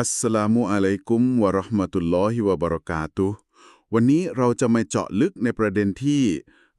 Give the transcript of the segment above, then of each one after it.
อัสสลามุอะลัยกุมวะเราะห์มะตุลลอฮิวะบะเราะกาตุวันนี้เราจะมาเจาะลึกในประเด็นที่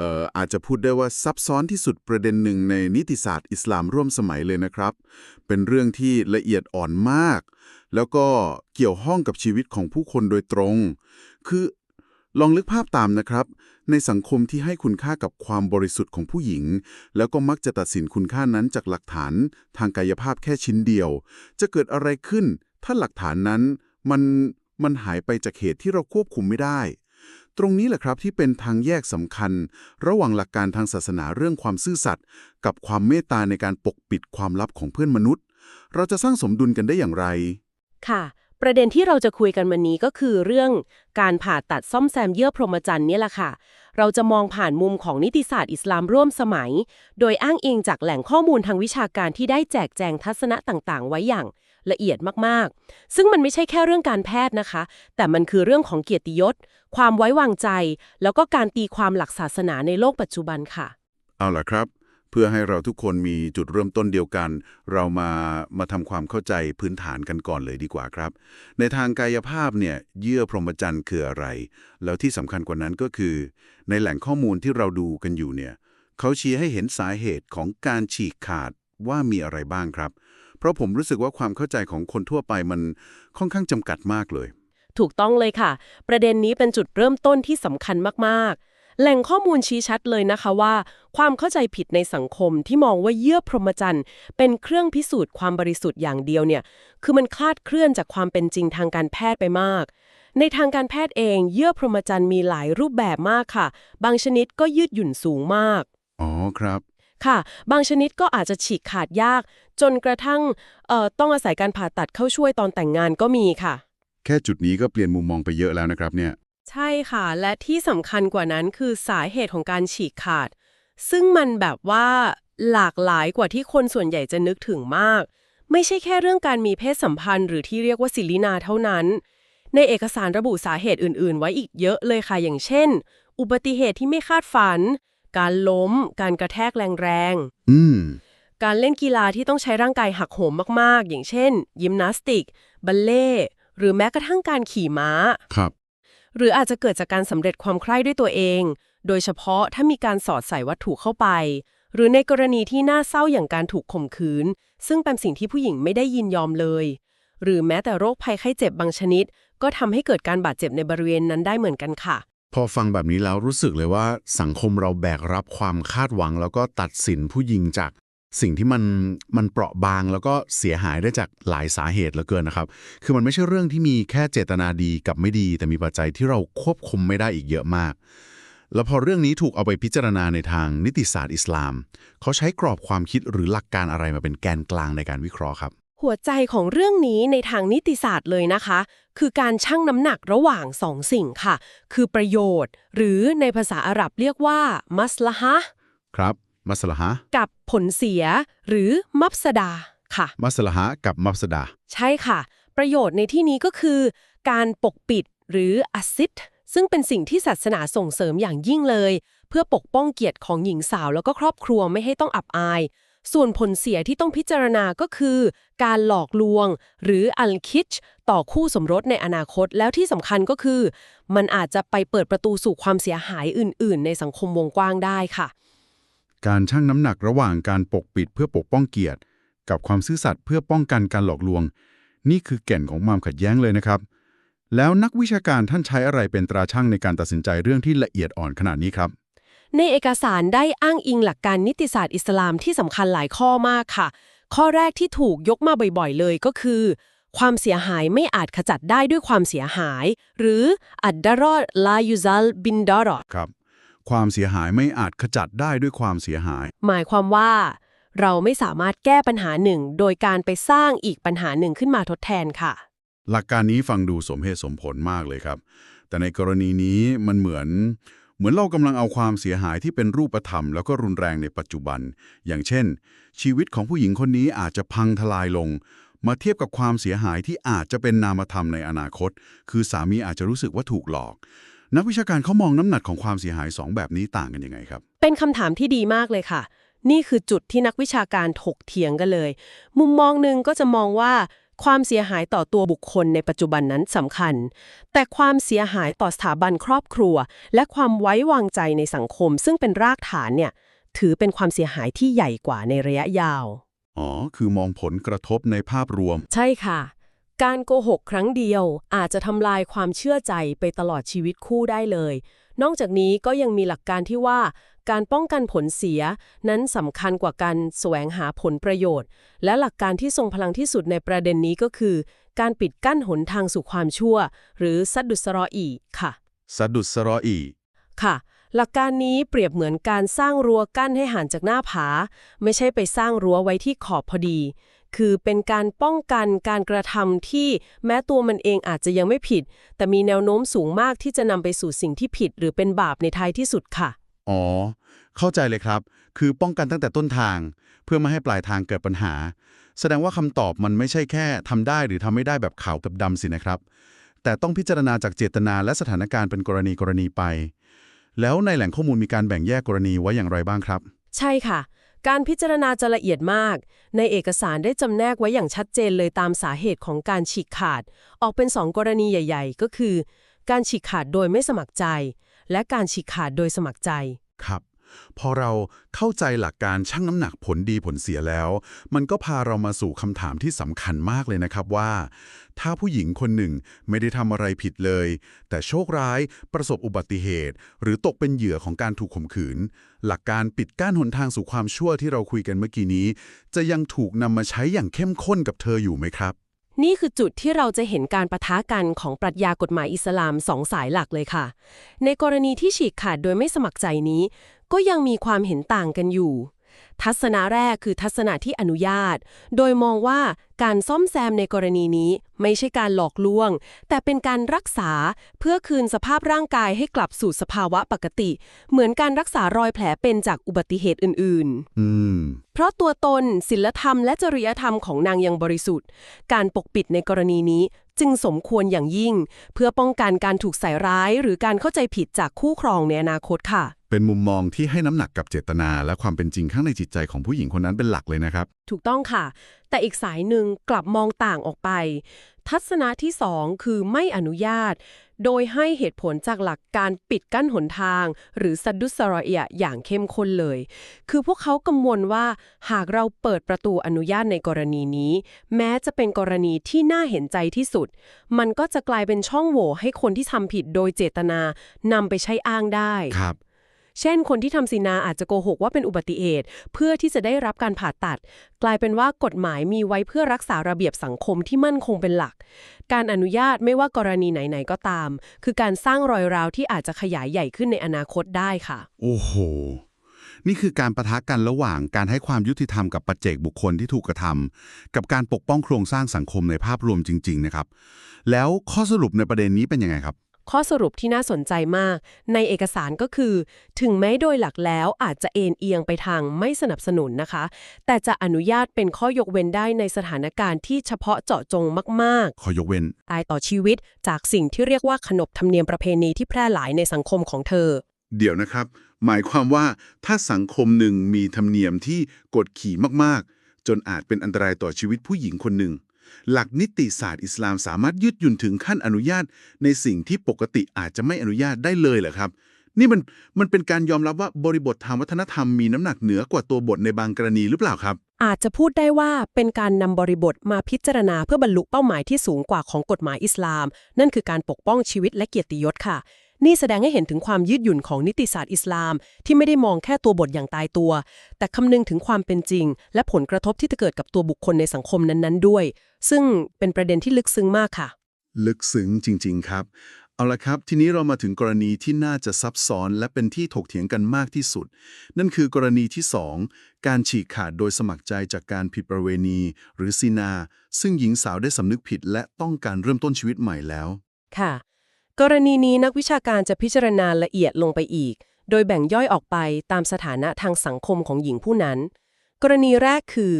อออาจจะพูดได้ว่าซับซ้อนที่สุดประเด็นหนึ่งในนิติศาสตร์อิสลามร่วมสมัยเลยนะครับ เป็นเรื่องที่ละเอียดอ่อนมาก แล้วก็เกี่ยวข้องกับชีวิตของผู้คนโดยตรง คือลองนึกภาพตามนะครับ ในสังคมที่ให้คุณค่ากับความบริสุทธิ์ของผู้หญิง แล้วก็มักจะตัดสินคุณค่านั้นจากหลักฐานทางกายภาพแค่ชิ้นเดียว จะเกิดอะไรขึ้น ถ้าหลักฐานนั้นมันมันหายไปจากเหตุที่เราควบคุมไม่ได้ ตรงนี้แหละครับที่เป็นทางแยกสำคัญ ระหว่างหลักการทางศาสนาเรื่องความซื่อสัตย์กับความเมตตาในการปกปิดความลับของเพื่อนมนุษย์ เราจะสร้างสมดุลกันได้อย่างไร ค่ะ ประเด็นที่เราจะคุยกันวันนี้ก็คือเรื่องการผ่าตัดซ่อมแซมเยื่อพรหมจรรย์เนี่ยแหละค่ะ เราจะมองผ่านมุมของนิติศาสตร์อิสลามร่วมสมัย โดยอ้างอิงจากแหล่งข้อมูลทางวิชาการที่ได้แจกแจงทัศนะต่างๆ ไว้อย่าง ละเอียดมากๆ ซึ่งมันไม่ใช่แค่เรื่องการแพทย์นะคะ แต่มันคือเรื่องของเกียรติยศ ความไว้วางใจ แล้วก็การตีความหลักศาสนาในโลกปัจจุบันค่ะ เอาล่ะครับ เพื่อให้เราทุกคนมีจุดเริ่มต้นเดียวกัน เรามามาทำความเข้าใจพื้นฐานกันก่อนเลยดีกว่าครับ ในทางกายภาพเนี่ยเยื่อพรหมจรรย์คืออะไร แล้วที่สำคัญกว่านั้นก็คือ ในแหล่งข้อมูลที่เราดูกันอยู่เนี่ยเขาชี้ให้เห็นสาเหตุของการฉีกขาดว่ามีอะไรบ้างครับ เพราะผมรู้สึกว่าความเข้าใจของคนทั่วไปมันค่อนข้างจำกัดมากเลย ถูกต้องเลยค่ะ ประเด็นนี้เป็นจุดเริ่มต้นที่สำคัญมากๆ แหล่งข้อมูลชี้ชัดเลยนะคะว่า ความเข้าใจผิดในสังคมที่มองว่าเยื่อพรหมจรรย์เป็นเครื่องพิสูจน์ความบริสุทธิ์อย่างเดียวเนี่ย คือมันคลาดเคลื่อนจากความเป็นจริงทางการแพทย์ไปมากในทางการแพทย์เองเยื่อพรหมจรรย์มีหลายรูปแบบมากค่ะ บางชนิดก็ยืดหยุ่นสูงมาก อ๋อครับ ค่ะ บางชนิดก็อาจจะฉีกขาดยากจนกระทั่งเอ่อต้องอาศัยการผ่าตัดเข้าช่วยตอนแต่งงานก็มีค่ะ แค่จุดนี้ก็เปลี่ยนมุมมองไปเยอะแล้วนะครับเนี่ย ใช่ค่ะ และที่สำคัญกว่านั้นคือสาเหตุของการฉีกขาด ซึ่งมันแบบว่าหลากหลายกว่าที่คนส่วนใหญ่จะนึกถึงมาก ไม่ใช่แค่เรื่องการมีเพศสัมพันธ์ หรือที่เรียกว่าศิลินาเท่านั้น ในเอกสารระบุสาเหตุอื่น ๆ ไว้อีกเยอะเลยค่ะ อย่างเช่น อุบัติเหตุที่ไม่คาดฝัน การล้ม การกระแทกแรงๆอืม การเล่นกีฬาที่ต้องใช้ร่างกายหักโหมมาก ๆ อย่างเช่น ยิมนาสติก บัลเล่ต์หรือแม้กระทั่งการขี่ม้า ครับ หรืออาจจะเกิดจากการสำเร็จความใคร่ด้วยตัวเอง โดยเฉพาะถ้ามีการสอดใส่วัตถุเข้าไป หรือในกรณีที่น่าเศร้าอย่างการถูกข่มขืน ซึ่งเป็นสิ่งที่ผู้หญิงไม่ได้ยินยอมเลย หรือแม้แต่โรคภัยไข้เจ็บบางชนิด ก็ทำให้เกิดการบาดเจ็บในบริเวณนั้นได้เหมือนกันค่ะ พอฟังแบบนี้แล้วรู้สึกเลยว่าสังคมเราแบกรับความคาดหวัง แล้วก็ตัดสินผู้หญิงจาก สิ่งที่มันมันเปราะบางแล้วก็เสียหายได้จากหลายสาเหตุเหลือเกินนะครับ คือมันไม่ใช่เรื่องที่มีแค่เจตนาดีกับไม่ดี แต่มีปัจจัยที่เราควบคุมไม่ได้อีกเยอะมาก แล้วพอเรื่องนี้ถูกเอาไปพิจารณาในทางนิติศาสตร์อิสลาม เขาใช้กรอบความคิดหรือหลักการอะไรมาเป็นแกนกลางในการวิเคราะห์ครับหัวใจของเรื่องนี้ในทางนิติศาสตร์เลยนะคะ คือการชั่งน้ำหนักระหว่างสองสิ่งค่ะ คือประโยชน์ หรือในภาษาอาหรับเรียกว่ามัสละฮะห์ครับ มัสลาฮะกับผลเสียหรือมัฟสดาค่ะ มัสลาฮะกับมัฟสดา ใช่ค่ะ ประโยชน์ในที่นี้ก็คือ การปกปิดหรืออัสซิดซึ่งเป็นสิ่งที่ศาสนาส่งเสริมอย่างยิ่งเลย เพื่อปกป้องเกียรติของหญิงสาวแล้วก็ครอบครัวไม่ให้ต้องอับอาย ส่วนผลเสียที่ต้องพิจารณาก็คือ การหลอกลวง หรืออัลคิชต่อคู่สมรสในอนาคตแล้วที่สำคัญก็คือ มันอาจจะไปเปิดประตูสู่ความเสียหายอื่น ๆ ในสังคมวงกว้างได้ค่ะ การชั่งน้ำหนักระหว่างการปกปิดเพื่อปกป้องเกียรติ กับความซื่อสัตย์เพื่อป้องกันการหลอกลวง นี่คือแก่นของความขัดแย้งเลยนะครับ แล้วนักวิชาการท่านใช้อะไรเป็นตราช่างในการตัดสินใจเรื่องที่ละเอียดอ่อนขนาดนี้ครับ ในเอกสารได้อ้างอิงหลักการนิติศาสตร์อิสลามที่สำคัญหลายข้อมากค่ะ ข้อแรกที่ถูกยกมาบ่อยๆ เลยก็คือ ความเสียหายไม่อาจขจัดได้ด้วยความเสียหาย หรืออัดดารอดลายูซัลบินดารอดครับ ความเสียหายไม่อาจขจัดได้ด้วยความเสียหาย หมายความว่า เราไม่สามารถแก้ปัญหาหนึ่ง โดยการไปสร้างอีกปัญหาหนึ่งขึ้นมาทดแทนค่ะ หลักการนี้ฟังดูสมเหตุสมผลมากเลยครับ แต่ในกรณีนี้มันเหมือน เหมือนเรากำลังเอาความเสียหายที่เป็นรูปธรรม แล้วก็รุนแรงในปัจจุบัน อย่างเช่น ชีวิตของผู้หญิงคนนี้อาจจะพังทลายลงมาเทียบกับความเสียหายที่อาจจะเป็นนามธรรมในอนาคต คือสามีอาจจะรู้สึกว่าถูกหลอก นักวิชาการเขามองน้ำหนักของความเสียหายสองแบบนี้ต่างกันยังไงครับ เป็นคำถามที่ดีมากเลยค่ะ นี่คือจุดที่นักวิชาการถกเถียงกันเลย มุมมองหนึ่งก็จะมองว่าความเสียหายต่อตัวบุคคลในปัจจุบันนั้นสำคัญ แต่ความเสียหายต่อสถาบันครอบครัว และความไว้วางใจในสังคม ซึ่งเป็นรากฐานเนี่ยถือเป็นความเสียหายที่ใหญ่กว่าในระยะยาว อ๋อ คือมองผลกระทบในภาพรวม ใช่ค่ะ การโกหกครั้งเดียวอาจจะทำลายความเชื่อใจไปตลอดชีวิตคู่ได้เลย นอกจากนี้ก็ยังมีหลักการที่ว่า การป้องกันผลเสีย นั้นสำคัญกว่าการแสวงหาผลประโยชน์ และหลักการที่ทรงพลังที่สุดในประเด็นนี้ก็คือ การปิดกั้นหนทางสู่ความชั่ว หรือซัดดุสรออีค่ะสะดุดสรออีค่ะ หลักการนี้เปรียบเหมือนการสร้างรั้วกั้นให้ห่างจากหน้าผา ไม่ใช่ไปสร้างรั้วไว้ที่ขอบพอดี คือเป็นการป้องกันการกระทำที่แม้ตัวมันเองอาจจะยังไม่ผิด แต่มีแนวโน้มสูงมากที่จะนำไปสู่สิ่งที่ผิด หรือเป็นบาปในท้ายที่สุดค่ะ อ๋อ เข้าใจเลยครับ คือป้องกันตั้งแต่ต้นทาง เพื่อไม่ให้ปลายทางเกิดปัญหา แสดงว่าคำตอบมันไม่ใช่แค่ทำได้หรือทำไม่ได้แบบขาวกับดำสินะครับ แต่ต้องพิจารณาจากเจตนาและสถานการณ์เป็นกรณีกรณีไป แล้วในแหล่งข้อมูลมีการแบ่งแยกกรณีไว้อย่างไรบ้างครับ ใช่ค่ะ การพิจารณาจะละเอียดมาก ในเอกสารได้จำแนกไว้อย่างชัดเจนเลยตามสาเหตุของการฉีกขาด ออกเป็นสองกรณีใหญ่ ๆ ก็คือ การฉีกขาดโดยไม่สมัครใจ และการฉีกขาดโดยสมัครใจ ครับ พอเราเข้าใจหลักการชั่งน้ำหนักผลดีผลเสียแล้ว มันก็พาเรามาสู่คำถามที่สำคัญมากเลยนะครับว่า ถ้าผู้หญิงคนหนึ่งไม่ได้ทำอะไรผิดเลย แต่โชคร้ายประสบอุบัติเหตุ หรือตกเป็นเหยื่อของการถูกข่มขืน หลักการปิดกั้นหนทางสู่ความชั่วที่เราคุยกันเมื่อกี้นี้ จะยังถูกนำมาใช้อย่างเข้มข้นกับเธออยู่ไหมครับ นี่คือจุดที่เราจะเห็นการประทะกันของปรัชญากฎหมายอิสลามสองสายหลักเลยค่ะ ในกรณีที่ฉีกขาดโดยไม่สมัครใจนี้ ก็ยังมีความเห็นต่างกันอยู่ ทัศนะแรกคือทัศนะที่อนุญาต โดยมองว่าการซ่อมแซมในกรณีนี้ ไม่ใช่การหลอกลวง แต่เป็นการรักษาเพื่อคืนสภาพร่างกายให้กลับสู่สภาวะปกติ เหมือนการรักษารอยแผลเป็นจากอุบัติเหตุอื่นๆอืมเพราะตัวตนศีลธรรมและจริยธรรมของนางยังบริสุทธิ์ การปกปิดในกรณีนี้จึงสมควรอย่างยิ่ง เพื่อป้องกันการถูกใส่ร้าย หรือการเข้าใจผิดจากคู่ครองในอนาคตค่ะ เป็นมุมมองที่ให้น้ำหนักกับเจตนา และความเป็นจริงข้างในจิตใจของผู้หญิงคนนั้นเป็นหลักเลยนะครับ ถูกต้องค่ะ แต่อีกสายหนึ่งกลับมองต่างออกไป ทัศนะที่สองคือไม่อนุญาต โดยให้เหตุผลจากหลักการปิดกั้นหนทาง หรือสัดดุสรอเอียอย่างเข้มข้นเลย คือพวกเขากังวลว่าหากเราเปิดประตูอนุญาตในกรณีนี้ แม้จะเป็นกรณีที่น่าเห็นใจที่สุด มันก็จะกลายเป็นช่องโหว่ให้คนที่ทำผิดโดยเจตนานำไปใช้อ้างได้ครับ เช่น คนที่ทำสินาอาจจะโกหกว่าเป็นอุบัติเหตุ เพื่อที่จะได้รับการผ่าตัด กลายเป็นว่ากฎหมายมีไว้เพื่อรักษาระเบียบสังคมที่มั่นคงเป็นหลัก การอนุญาตไม่ว่ากรณีไหนๆก็ตาม คือการสร้างรอยร้าวที่อาจจะขยายใหญ่ขึ้นในอนาคตได้ค่ะ โอ้โห นี่คือการประทะกันระหว่างการให้ความยุติธรรมกับปัจเจกบุคคลที่ถูกกระทำกับการปกป้องโครงสร้างสังคมในภาพรวมจริง ๆ นะครับ แล้วข้อสรุปในประเด็นนี้เป็นยังไงครับ ข้อสรุปที่น่าสนใจมาก ในเอกสารก็คือ ถึงแม้โดยหลักแล้วอาจจะเอ็นเอียงไปทางไม่สนับสนุนนะคะ แต่จะอนุญาตเป็นข้อยกเว้นได้ในสถานการณ์ที่เฉพาะเจาะจงมากๆขอยกเว้นตายต่อชีวิตจากสิ่งที่เรียกว่าขนบธรรมเนียมประเพณีที่แพร่หลายในสังคมของเธอ เดี๋ยวนะครับ หมายความว่าถ้าสังคมหนึ่งมีธรรมเนียมที่กดขี่มากๆ จนอาจเป็นอันตรายต่อชีวิตผู้หญิงคนหนึ่ง หลักนิติศาสตร์อิสลามสามารถยืดหยุ่นถึงขั้นอนุญาต ในสิ่งที่ปกติอาจจะไม่อนุญาตได้เลยเหรอครับ นี่มันมันเป็นการยอมรับว่าบริบททางวัฒนธรรมมีน้ำหนักเหนือกว่าตัวบทในบางกรณีหรือเปล่าครับ อาจจะพูดได้ว่าเป็นการนำบริบทมาพิจารณาเพื่อบรรลุเป้าหมายที่สูงกว่าของกฎหมายอิสลาม นั่นคือการปกป้องชีวิตและเกียรติยศค่ะ นี่แสดงให้เห็นถึงความยืดหยุ่นของนิติศาสตร์อิสลาม ที่ไม่ได้มองแค่ตัวบทอย่างตายตัว แต่คำนึงถึงความเป็นจริง และผลกระทบที่จะเกิดกับตัวบุคคลในสังคมนั้นๆ ด้วย ซึ่งเป็นประเด็นที่ลึกซึ้งมากค่ะ ลึกซึ้งจริง ๆ ครับ เอาละครับ ทีนี้เรามาถึงกรณีที่น่าจะซับซ้อนและเป็นที่ถกเถียงกันมากที่สุด นั่นคือกรณีที่ 2 การฉีกขาดโดยสมัครใจจากการผิดประเวณี หรือซีนา ซึ่งหญิงสาวได้สำนึกผิด และต้องการเริ่มต้นชีวิตใหม่แล้ว ค่ะ กรณีนี้นักวิชาการจะพิจารณาละเอียดลงไปอีก โดยแบ่งย่อยออกไปตามสถานะทางสังคมของหญิงผู้นั้น กรณีแรกคือ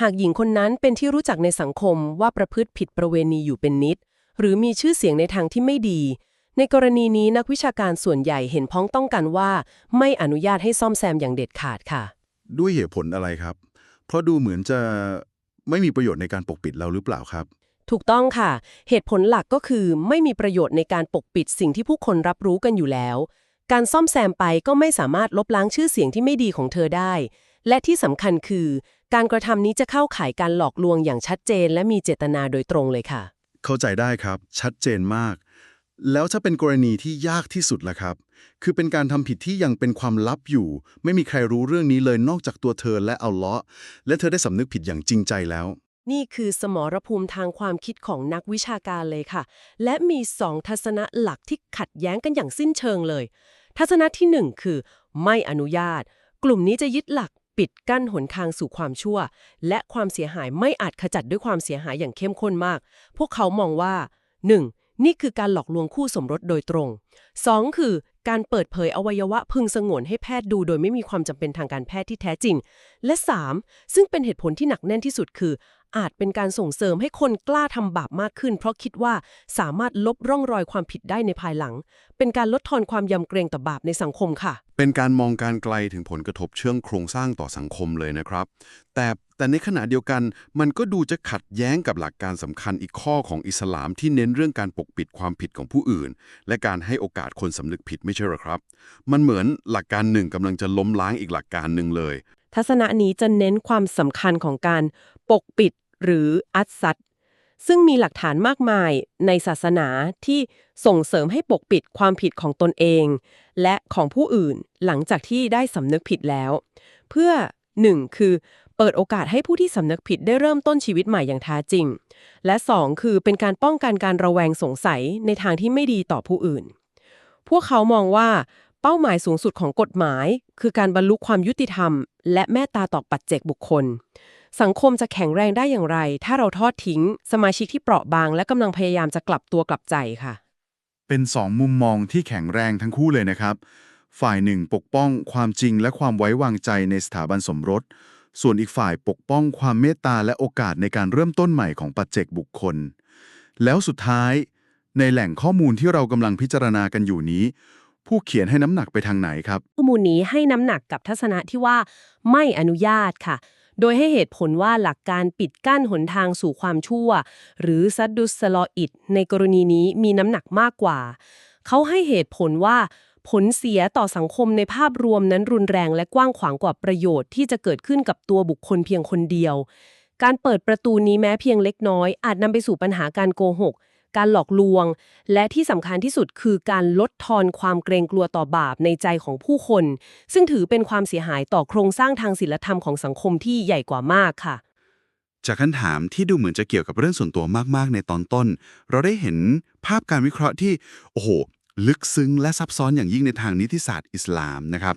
หากหญิงคนนั้นเป็นที่รู้จักในสังคมว่าประพฤติผิดประเวณีอยู่เป็นนิด หรือมีชื่อเสียงในทางที่ไม่ดี ในกรณีนี้นักวิชาการส่วนใหญ่เห็นพ้องต้องกันว่า ไม่อนุญาตให้ซ่อมแซมอย่างเด็ดขาดค่ะ ด้วยเหตุผลอะไรครับ เพราะดูเหมือนจะไม่มีประโยชน์ในการปกปิดเราหรือเปล่าครับ ถูกต้องค่ะ เหตุผลหลักก็คือไม่มีประโยชน์ในการปกปิดสิ่งที่ผู้คนรับรู้กันอยู่แล้ว การซ่อมแซมไปก็ไม่สามารถลบล้างชื่อเสียงที่ไม่ดีของเธอได้ และที่สำคัญคือ การกระทำนี้จะเข้าข่ายการหลอกลวงอย่างชัดเจน และมีเจตนาโดยตรงเลยค่ะ เข้าใจได้ครับชัดเจนมาก แล้วถ้าเป็นกรณีที่ยากที่สุดล่ะครับ คือเป็นการทำผิดที่ยังเป็นความลับอยู่ ไม่มีใครรู้เรื่องนี้เลยนอกจากตัวเธอและเอาเลาะห์และเธอได้สำนึกผิดอย่างจริงใจแล้ว นี่คือสมรภูมิทางความคิดของนักวิชาการเลยค่ะ และมีสองทัศนะหลักที่ขัดแย้งกันอย่างสิ้นเชิงเลย ทัศนะที่หนึ่งคือ ไม่อนุญาต กลุ่มนี้จะยึดหลักปิดกั้นหนทางสู่ความชั่ว และความเสียหายไม่อาจขจัดด้วยความเสียหายอย่างเข้มข้นมาก พวกเขามองว่า 1. นี่คือการหลอกลวงคู่สมรสโดยตรง 2. คือการเปิดเผยอวัยวะพึงสงวนให้แพทย์ดูโดยไม่มีความจำเป็นทางการแพทย์ที่แท้จริง และ 3. ซึ่งเป็นเหตุผลที่หนักแน่นที่สุดคือ อาจเป็นการส่งเสริมให้คนกล้าทำบาปมากขึ้น เพราะคิดว่าสามารถลบร่องรอยความผิดได้ในภายหลัง เป็นการลดทอนความยำเกรงต่อบาปในสังคมค่ะ เป็นการมองการไกลถึงผลกระทบเชิงโครงสร้างต่อสังคมเลยนะครับ แต่แต่ในขณะเดียวกันมันก็ดูจะขัดแย้งกับหลักการสำคัญอีกข้อของอิสลามที่เน้นเรื่องการปกปิดความผิดของผู้อื่น และการให้โอกาสคนสำนึกผิดไม่ใช่หรอครับ มันเหมือนหลักการหนึ่งกำลังจะล้มล้างอีกหลักการหนึ่งเลย ทัศนะนี้จะเน้นความสำคัญของการ ปกปิดหรืออัดซัดซึ่งมีหลักฐานมากมายในศาสนาที่ส่งเสริมให้ปกปิดความผิดของตนเอง และของผู้อื่นหลังจากที่ได้สำนึกผิดแล้ว เพื่อ 1. คือ เปิดโอกาสให้ผู้ที่สำนึกผิดได้เริ่มต้นชีวิตใหม่อย่างแท้จริง และ 2. คือเป็นการป้องกันการระแวงสงสัยในทางที่ไม่ดีต่อผู้อื่น พวกเขามองว่าเป้าหมายสูงสุดของกฎหมาย คือการบรรลุความยุติธรรม และแม่ตาต่อปัจเจกบุคคล สังคมจะแข็งแรงได้อย่างไร ถ้าเราทอดทิ้ง สมาชิกที่เปราะบาง และกำลังพยายามจะกลับตัวกลับใจค่ะ เป็นสองมุมมองที่แข็งแรงทั้งคู่เลยนะครับ ฝ่ายหนึ่งปกป้องความจริงและความไว้วางใจในสถาบันสมรส ส่วนอีกฝ่ายปกป้องความเมตตาและโอกาสในการเริ่มต้นใหม่ของปัจเจกบุคคล แล้วสุดท้าย ในแหล่งข้อมูลที่เรากำลังพิจารณากันอยู่นี้ผู้เขียนให้น้ำหนักไปทางไหนครับ ข้อมูลนี้ให้น้ำหนักกับทัศนะที่ว่าไม่อนุญาตค่ะ โดยให้เหตุผลว่าหลักการปิดกั้นหนทางสู่ความชั่ว หรือซัดดุสลออิดในกรณีนี้มีน้ำหนักมากกว่า เขาให้เหตุผลว่าผลเสียต่อสังคมในภาพรวมนั้นรุนแรงและกว้างขวางกว่าประโยชน์ที่จะเกิดขึ้นกับตัวบุคคลเพียงคนเดียว การเปิดประตูนี้แม้เพียงเล็กน้อย อาจนำไปสู่ปัญหาการโกหก การหลอกลวง และที่สำคัญที่สุดคือการลดทอนความเกรงกลัวต่อบาปในใจของผู้คน ซึ่งถือเป็นความเสียหายต่อโครงสร้างทางศีลธรรมของสังคมที่ใหญ่กว่ามากค่ะ จากคำถามที่ดูเหมือนจะเกี่ยวกับเรื่องส่วนตัวมากๆ ในตอนต้น เราได้เห็นภาพการวิเคราะห์ที่ โอ้โห ลึกซึ้งและซับซ้อนอย่างยิ่งในทางนิติศาสตร์อิสลามนะครับ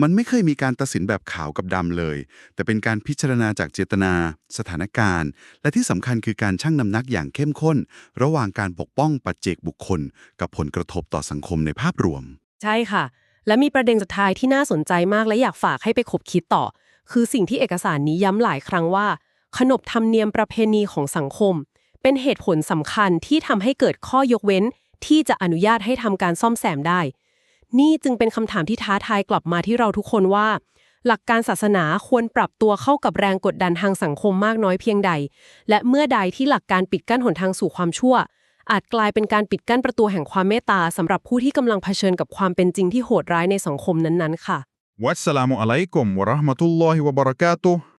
มันไม่เคยมีการตัดสินแบบขาวกับดำเลย แต่เป็นการพิจารณาจากเจตนา สถานการณ์ และที่สำคัญคือการชั่งน้ำหนักอย่างเข้มข้น ระหว่างการปกป้องปัจเจกบุคคล กับผลกระทบต่อสังคมในภาพรวม ใช่ค่ะ และมีประเด็นสุดท้ายที่น่าสนใจมากและอยากฝากให้ไปคบคิดต่อ คือสิ่งที่เอกสารนี้ย้ำหลายครั้งว่า ขนบธรรมเนียมประเพณีของสังคม เป็นเหตุผลสำคัญที่ทำให้เกิดข้อยกเว้น ที่จะอนุญาตให้ทำการซ่อมแซมได้ นี่จึงเป็นคำถามที่ท้าทายกลับมาที่เราทุกคนว่า หลักการศาสนาควรปรับตัวเข้ากับแรงกดดันทางสังคมมากน้อยเพียงใด และเมื่อใดที่หลักการปิดกั้นหนทางสู่ความชั่ว อาจกลายเป็นการปิดกั้นประตูแห่งความเมตตาสำหรับผู้ที่กำลังเผชิญกับความเป็นจริงที่โหดร้ายในสังคมนั้นๆ ค่ะวัสสลามุอะลัยกุมวะเราะห์มะตุลลอฮิวะบะเราะกาตุฮ์